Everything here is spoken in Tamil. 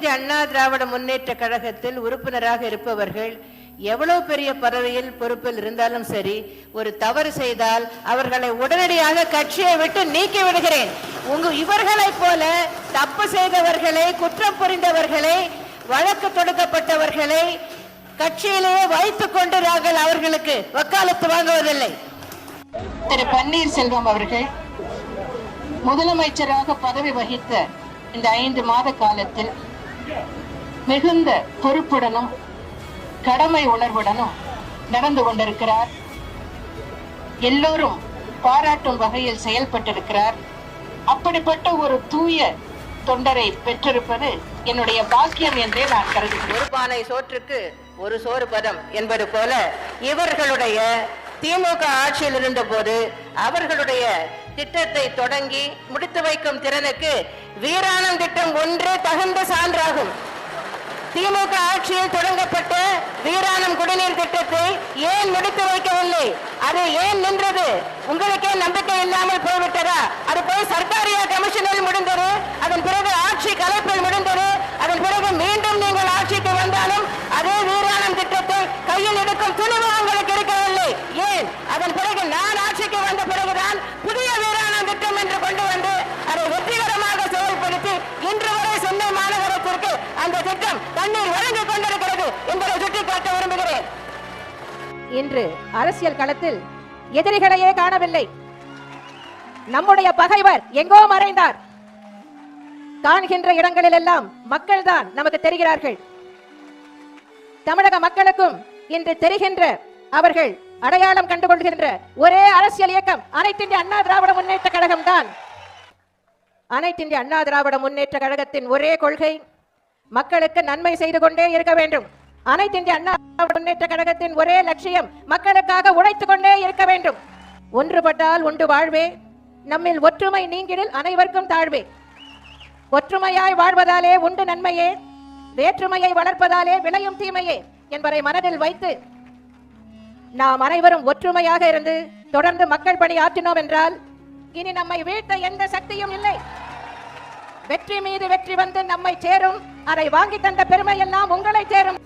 இந்திய அண்ணா திராவிட முன்னேற்ற கழகத்தில் உறுப்பினராக இருப்பவர்கள் எவ்வளவு பெரிய பதவியில் பொறுப்பில் இருந்தாலும் சரி ஒரு தவறு செய்தால் அவர்களை உடனடியாக கட்சியை விட்டு நீக்கி விடுகிறேன். உங்க இவர்களைப் போல தப்பு செய்தவர்களை குற்றம் புரிந்தவர்களை வழக்கு தொடுக்கப்பட்டவர்களை கட்சியிலேயே வைத்துக் கொண்டு நாங்கள் அவர்களுக்கு வக்காலத்து வாங்குவதில்லை. திரு பன்னீர்செல்வம் அவர்கள் முதலமைச்சராக பதவி வகித்த இந்த ஐந்து மாத காலத்தில் மிகுந்த பொறுப்புடனும் கடமை உணர்வுடனும் நடந்து கொண்டிருக்கிறார். எல்லோரும் பாராட்டும் வகையில் செயல்பட்டிருக்கிறார். அப்படிப்பட்ட ஒரு தூய தொண்டரை பெற்றிருப்பது என்னுடைய பாக்கியம் என்றே நான் கருதுகிறேன். ஒரு பானை சோற்றுக்கு ஒரு சோறு பதம் என்பது போல இவர்களுடைய திமுக ஆட்சியில் இருந்தபோது அவர்களுடைய திட்டத்தை தொடங்கி முடித்து வைக்கும் திறனுக்கு வீராணம் திட்டம் ஒன்றே தகுந்த சான்றாகும். திமுக ஆட்சியில் தொடங்கப்பட்ட வீராணம் குடிநீர் திட்டத்தை ஏன் முடித்து வைக்கவில்லை? அது ஏன் நின்றது? உங்களுக்கே நம்பிக்கை இல்லாமல் போய்விட்டதா? அது போய் சர்க்காரிய இன்று அரசியல் களத்தில் எதிரிகளையே காணவில்லை. நம்முடைய பகைவர் எங்கோ மறைந்தார். காண்கின்ற இடங்களில் எல்லாம் மக்கள்தான் நமக்கு தெரிகிறார்கள். தமிழக மக்களுக்கும் இன்று தெரிகின்ற அவர்கள் அடையாளம் கண்டுகொள்கின்ற ஒரே அரசியல் இயக்கம் அனைத்திந்திய அண்ணா திராவிட முன்னேற்ற கழகம் தான் அனைத்திந்திய அண்ணா திராவிட முன்னேற்ற கழகத்தின் ஒரே கொள்கை மக்களுக்கு நன்மை செய்து கொண்டே இருக்க வேண்டும். அனைத்திந்திய அண்ணா முன்னேற்ற கழகத்தின் ஒரே லட்சியம் மக்களுக்காக உழைத்துக் கொண்டே இருக்க வேண்டும். ஒன்றுபட்டால் ஒன்று வாழ்வே. நம்மில் ஒற்றுமை நீங்கிடில் அனைவருக்கும் தாழ்வே. ஒற்றுமையாய் வாழ்வதாலே உண்டு நன்மையே. வேற்றுமையை வளர்ப்பதாலே விளையும் தீமையே என்பதை மனதில் வைத்து நாம் அனைவரும் ஒற்றுமையாக இருந்து தொடர்ந்து மக்கள் பணி ஆற்றினோம் என்றால் இனி நம்மை வீழ்த்த எந்த சக்தியும் இல்லை. வெற்றி மீது வெற்றி வந்து நம்மை சேரும். அதை வாங்கி தந்த பெருமை எல்லாம் உங்களை சேரும்.